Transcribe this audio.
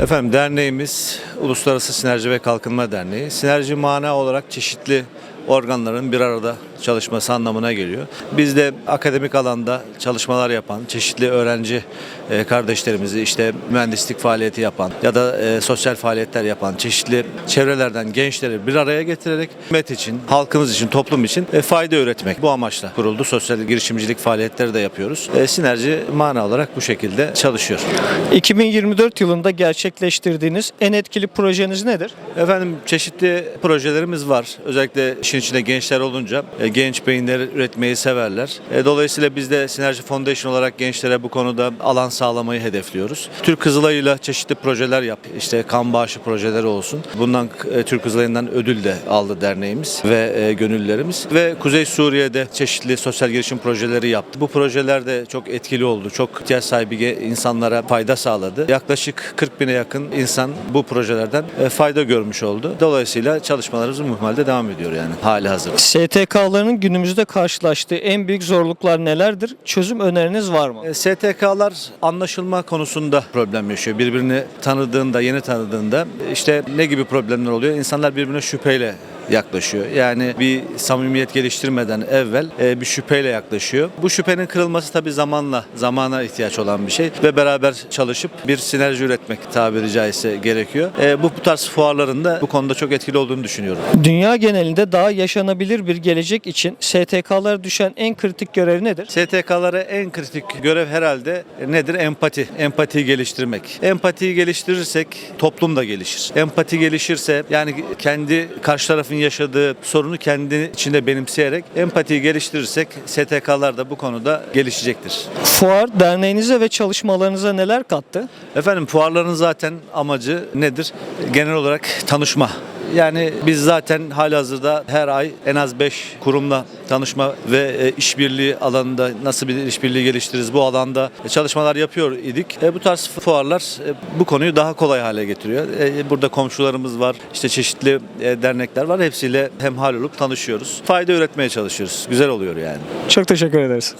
Efendim derneğimiz Uluslararası Sinerji ve Kalkınma Derneği. Sinerji mana olarak çeşitli organların bir arada çalışması anlamına geliyor. Biz de akademik alanda çalışmalar yapan, çeşitli öğrenci e, kardeşlerimizi işte mühendislik faaliyeti yapan ya da e, sosyal faaliyetler yapan çeşitli çevrelerden gençleri bir araya getirerek hizmet için, halkımız için, toplum için e, fayda üretmek bu amaçla kuruldu. Sosyal girişimcilik faaliyetleri de yapıyoruz. Sinerji mana olarak bu şekilde çalışıyor. 2024 yılında gerçekleştirdiğiniz en etkili projeniz nedir? Efendim çeşitli projelerimiz var. Özellikle işin içinde gençler olunca genç beyinler üretmeyi severler. E, Dolayısıyla biz de Sinerji Foundation olarak gençlere bu konuda alan sağlamayı hedefliyoruz. Türk Kızılayı'yla çeşitli projeler yap. İşte kan bağışı projeleri olsun. Bundan e, Türk Kızılayı'ndan ödül de aldı derneğimiz ve e, gönüllerimiz. Ve Kuzey Suriye'de çeşitli sosyal girişim projeleri yaptı. Bu projeler de çok etkili oldu. Çok ihtiyaç sahibi insanlara fayda sağladı. Yaklaşık 40 bine yakın insan bu projelerden e, fayda görmüş oldu. Dolayısıyla çalışmalarımız muhmalde devam ediyor yani hali hazırda. STK'ların günümüzde karşılaştığı en büyük zorluklar nelerdir? Çözüm öneriniz var mı? E, STK'lar anlaşılma konusunda problem yaşıyor. Birbirini tanıdığında, yeni tanıdığında işte ne gibi problemler oluyor? İnsanlar birbirine şüpheyle yaklaşıyor. Yani bir samimiyet geliştirmeden evvel e, bir şüpheyle yaklaşıyor. Bu şüphenin kırılması tabii zamanla, zamana ihtiyaç olan bir şey ve beraber çalışıp bir sinerji üretmek tabiri caizse gerekiyor. E, bu, bu tarz fuarların da bu konuda çok etkili olduğunu düşünüyorum. Dünya genelinde daha yaşanabilir bir gelecek için STK'lara düşen en kritik görev nedir? STK'lara en kritik görev herhalde nedir? Empati. Empatiyi geliştirmek. Empatiyi geliştirirsek toplum da gelişir. Empati gelişirse yani kendi karşı tarafın yaşadığı sorunu kendi içinde benimseyerek empatiyi geliştirirsek STK'lar da bu konuda gelişecektir. Fuar derneğinize ve çalışmalarınıza neler kattı? Efendim fuarların zaten amacı nedir? Genel olarak tanışma. Yani biz zaten halihazırda her ay en az 5 kurumla tanışma ve e, işbirliği alanında nasıl bir işbirliği geliştiririz bu alanda çalışmalar yapıyor idik. E, bu tarz fuarlar e, bu konuyu daha kolay hale getiriyor. E, burada komşularımız var, işte çeşitli e, dernekler var. Hepsiyle hemhal olup tanışıyoruz. Fayda üretmeye çalışıyoruz. Güzel oluyor yani. Çok teşekkür ederiz.